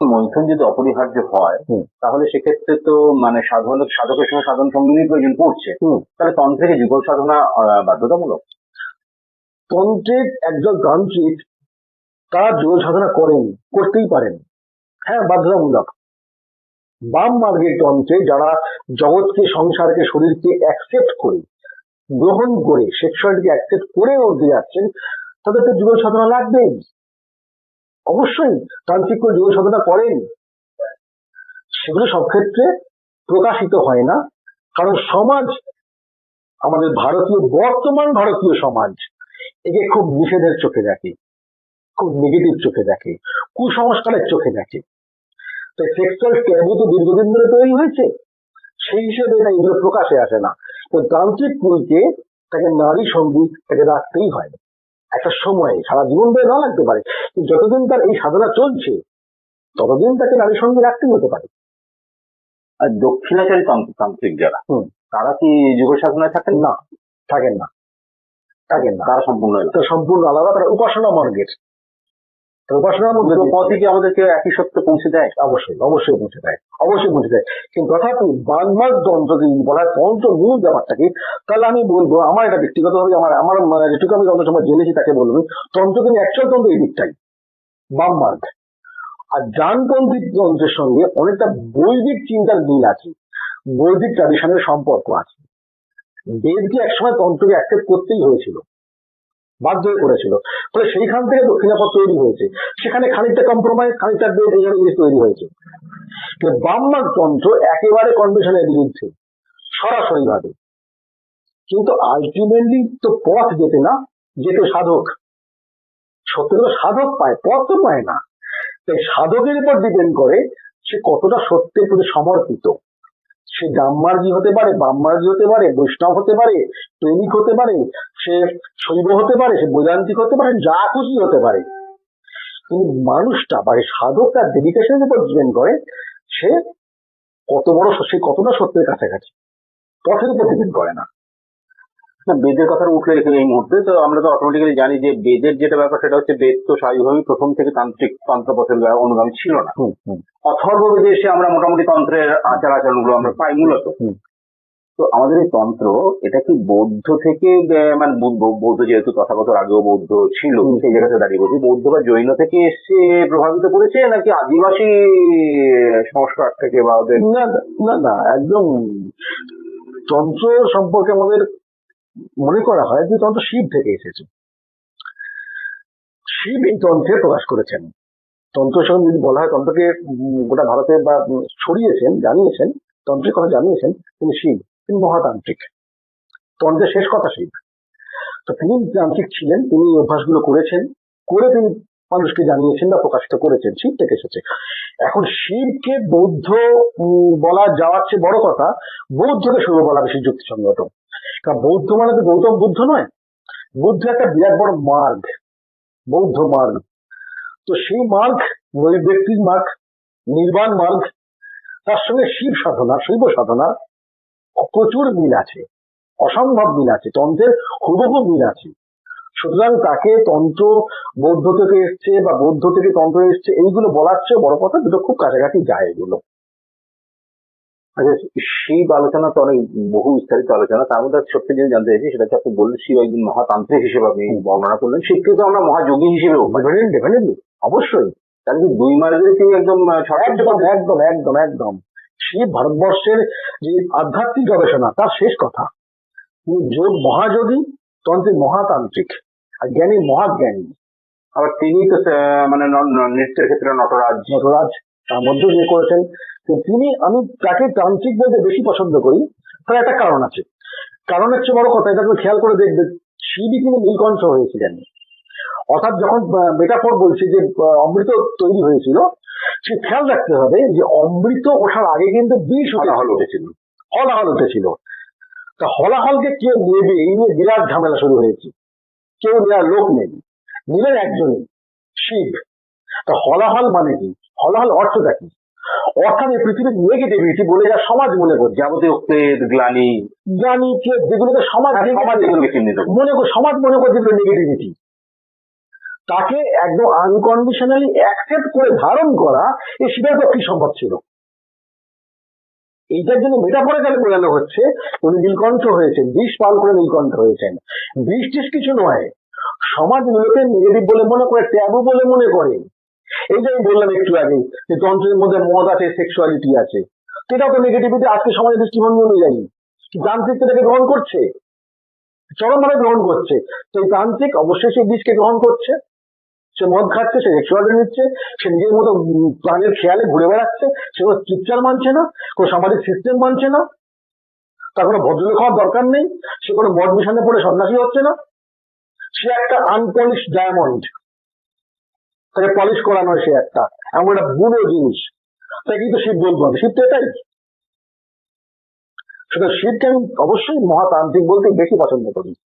মৈথুন যদি অপরিহার্য হয় তাহলে সেক্ষেত্রে তো মানে সাধন সাধকের সঙ্গে সাধন সঙ্গিনীর প্রয়োজন পড়ছে। তাহলে তন্ত্রে কি যুগল সাধনা বাধ্যতামূলক? তন্ত্রের একজন তান্ত্রিক তারা যোগ সাধনা করেন করতেই পারেন। হ্যাঁ বাধ্যতামূলক। বাম মার্গের তন্ত্রে যারা জগৎকে সংসারকে শরীরকে অ্যাকসেপ্ট করে গ্রহণ করে সেক্সুয়ালিটিকে অ্যাকসেপ্ট করে উঠতে যাচ্ছেন তাদের তো যুগ সাধনা লাগবেই। অবশ্যই তান্ত্রিক যুগ সাধনা করেন। সেগুলো সব ক্ষেত্রে প্রকাশিত হয় না। কারণ সমাজ, আমাদের ভারতীয়, বর্তমান ভারতীয় সমাজ, একে খুব নিষেধের চোখে দেখে, খুব নেগেটিভ চোখে দেখে, কুসংস্কারের চোখে দেখে। তো সেক্সুয়াল ট্যাবু তো দীর্ঘদিন ধরে তৈরি হয়েছে। সেই হিসেবে এটা এগুলো প্রকাশে আসে না। তো তান্ত্রিক পুরীকে তাকে নারী সংগীত তাকে রাখতেই হয়। একটা সময়ে, সারা জীবন ধরে না লাগতে পারে। যতদিন তার এই সাধনা চলছে ততদিন তাকে নারী সঙ্গে রাখতেই হতে পারে। আর দক্ষিণাচারী তান্ত্রিক যারা তারা কি যুগল সাধনায় থাকেন? না থাকেন না। থাকেন না। তারা সম্পূর্ণ সম্পূর্ণ আলাদা। তারা উপাসনা মার্গের। তো উপাসনার মধ্যে তো পথে কি আমাদেরকে একই সত্য পৌঁছে দেয়? অবশ্যই অবশ্যই পৌঁছে দেয়। অবশ্যই পৌঁছে দেয়। কিন্তু তথাপি বাংলার তন্ত্র যদি বলা হয় তন্ত্র মূল ব্যাপারটাকে তাহলে আমি বলব আমার এটা ব্যক্তিগতভাবে আমার আমার মানে যেটুকু আমি তন্ত্র সময় জেনেছি তাকে বলব তন্ত্র কিন্তু অ্যাকচুয়াল তন্ত্র এই দিকটাই। বাম মার্গ। আর জানপন্থী তন্ত্রের সঙ্গে অনেকটা বৈদিক চিন্তার মিল আছে। বৈদিক ট্র্যাডিশনের সম্পর্ক আছে। বেদকে একসময় তন্ত্রকে অ্যাকসেপ্ট করতেই হয়েছিল। বাধ্য হয়ে করেছিল। ফলে সেইখান থেকে দক্ষিণাপথ তৈরি হয়েছে। সেখানে খানিকটা কম্প্রোমাইজ খানিকটা বেদ এই জিনিস তৈরি হয়েছে। বামমার তন্ত্র একেবারে কন্ডিশনের বিরুদ্ধে সরাসরি ভাবে কিন্তু আলটিমেটলি তো পথ যেতে না, যেতে সাধক। সত্য সাধক পায়, পথ তো পায় না। তাই সাধকের উপর ডিপেন্ড করে সে কতটা সত্যের প্রতি সমর্পিত। সে ডাম্মার্জি হতে পারে বাম্মার্জি হতে পারে, বৈষ্ণব হতে পারে, প্রেমিক হতে পারে, সে শৈব হতে পারে, সে বৈদান্তিক হতে পারে, যা খুশি হতে পারে। কিন্তু মানুষটা বা সাধক তার ডেডিকেশনের উপর ডিপেন্ড করে, সে কত বড়, সে কতটা সত্যের কাছাকাছি। পথের উপর ডিপেন্ড করে না। না বেদের কথা উঠলে এখানে এই মুহূর্তে তো আমরা তো অটোমেটিক্যালি জানি যে বেদের যেটা ব্যাপার সেটা হচ্ছে বেদ তো স্বাভাবিকভাবেই প্রথম থেকে তান্ত্রিক তন্ত্রপথের অনুগামী ছিল না অথর্ব বেদে এসে আমরা মোটামুটি তন্ত্রের আচার আচরণগুলো আমরা পাই মূলত। তো আমাদের এই তন্ত্র এটা কি বৌদ্ধ থেকে মানে বৌদ্ধ যেহেতু তথাগত আগেও বৌদ্ধ ছিল। সেই জায়গাতে দাঁড়িয়ে বলছি বৌদ্ধ বা জৈন থেকে এসে প্রভাবিত করেছে নাকি আদিবাসী সংস্কার থেকে বা ওদের না না না একদম তন্ত্র সম্পর্কে আমাদের মনে করা হয় যে তন্ত্র শিব থেকে এসেছে। শিব এই তন্ত্রে প্রকাশ করেছেন। তন্ত্র সঙ্গে যদি বলা হয়, তন্ত্রকে গোটা ভারতে বা ছড়িয়েছেন, জানিয়েছেন, তন্ত্রের কথা জানিয়েছেন, তিনি শিব, তিনি মহাতান্ত্রিক। তন্ত্রের শেষ কথা শিব। তো তিনি তান্ত্রিক ছিলেন, তিনি অভ্যাসগুলো করেছেন, করে তিনি মানুষকে জানিয়েছেন বা প্রকাশিত করেছেন, শিব থেকে এসেছে। এখন শিবকে বৌদ্ধ বলা যাওয়ার চেয়ে বড় কথা, বৌদ্ধকে শুরু বলা বেশি যুক্তিসঙ্গত কারণ বৌদ্ধ মানে তো গৌতম বুদ্ধ নয়। বুদ্ধ একটা বিরাট বড় মার্গ, বৌদ্ধ মার্গ। তো সেই মার্গ ব্যক্তির মার্গ, নির্বাণ মার্গ, তার সঙ্গে শিব সাধনা, শৈব সাধনা, প্রচুর মিল আছে, অসম্ভব মিল আছে, তন্ত্রের হুবহু মিল আছে। সুতরাং তাকে তন্ত্র বৌদ্ধ থেকে এসছে বা বৌদ্ধ থেকে তন্ত্র এসছে, এইগুলো বলার চেয়ে বড় কথা, দুটো খুব কাছাকাছি যায় এগুলো। আচ্ছা শিব আলোচনা তো অনেক বহু বিস্তারিত আলোচনা তার মধ্যে সত্যি জিনিস জানতে চাইছি সেটা হচ্ছে আপনি বললেন শিব একজন মহাতান্ত্রিক হিসেবে আপনি বর্ণনা করলেন শিবকে তো আমরা মহাযোগী হিসেবে ডেফিনেটলি অবশ্যই। তাহলে কি দুই মার্গের কি একদম একদম একদম একদম একদম। শিব ভারতবর্ষের যে আধ্যাত্মিক গবেষণা তার শেষ কথা। তিনি যোগ মহাযোগী তন্ত্রী মহাতান্ত্রিক আর জ্ঞানী মহাজ্ঞানী। আবার তিনি তো মানে নৃত্যের ক্ষেত্রে নটরাজ। নটরাজ। তার মধ্যে যে করেছেন। তো তিনি আমি তাকে তান্ত্রিক বলতে বেশি পছন্দ করি তার একটা কারণ আছে। কারণ হচ্ছে বড় কথা এটা তুমি খেয়াল করে দেখবে শিবই কিন্তু নীলকণ্ঠ হয়েছিলেন। অর্থাৎ যখন মেটাফোর বলছি যে অমৃত তৈরি হয়েছিল সে খেয়াল রাখতে হবে যে অমৃত ওঠার আগে কিন্তু বিষ হলাহল উঠেছিল। হলাহল উঠেছিল। তা হলাহলকে কে নেবে এই নিয়ে বিরাট ঝামেলা শুরু হয়েছে। কেউ নেওয়ার লোক নেই। নিলেন একজনই শিব। তা হলাহল মানে কি? হলাহল অর্থটা কি অর্থাৎ এই পৃথিবীর নেগেটিভিটি বলে যা সমাজ মনে করছে যাবতীয় ক্লেদ গ্লানি। যে যেগুলোকে সমাজ সমাজ এগুলোকে চিহ্নিত করে। মনে কর সমাজ মনে করছে নেগেটিভিটি তাকে একদম আনকন্ডিশনালি অ্যাকসেপ্ট করে ধারণ করা এ শিবের পক্ষে সম্ভব ছিল? এইটার জন্য মেটাফোরিক্যালি বোঝানো হচ্ছে উনি নীলকণ্ঠ হয়েছেন বিষ পান করে নীলকণ্ঠ হয়েছেন। বিষ টিস কিছু নয় সমাজ লোকে নেগেটিভ বলে মনে করে ট্যাবু বলে মনে করে। এই যে আমি বললাম একটু আগে যে তন্ত্রের মধ্যে মদ আছে সেক্সুয়ালিটি আছে, সেটাও তো নেগেটিভিটি আজকে সমাজের দৃষ্টিভঙ্গি অনুযায়ী। যান্ত্রিক সেটাকে গ্রহণ করছে, চরমভাবে গ্রহণ করছে। এই তান্ত্রিক অবশ্যই সেই বিষকে গ্রহণ করছে, সে মদ খাচ্ছে, সে সেক্সুয়ালিটি নিচ্ছে, সে নিজের মতো প্রাণের খেয়ালে ঘুরে বেড়াচ্ছে, সে কোনো স্ট্রিকচার মানছে না, কোনো সামাজিক সিস্টেম মানছে না, তার কোনো ভদ্রলোক হওয়ার দরকার নেই, সে কোনো মদ মিশনে পড়ে সন্ন্যাসী হচ্ছে না, সে একটা আনপলিশ ডায়মন্ড তাকে পলিশ করানো সে একটা। এমন একটা বুড়ো জিনিস। তাকে কিন্তু শিব বলতে হবে শিব তো এটাই। সুতরাং শিবকে আমি অবশ্যই মহাতান্ত্রিক বলতে বেশি পছন্দ করি।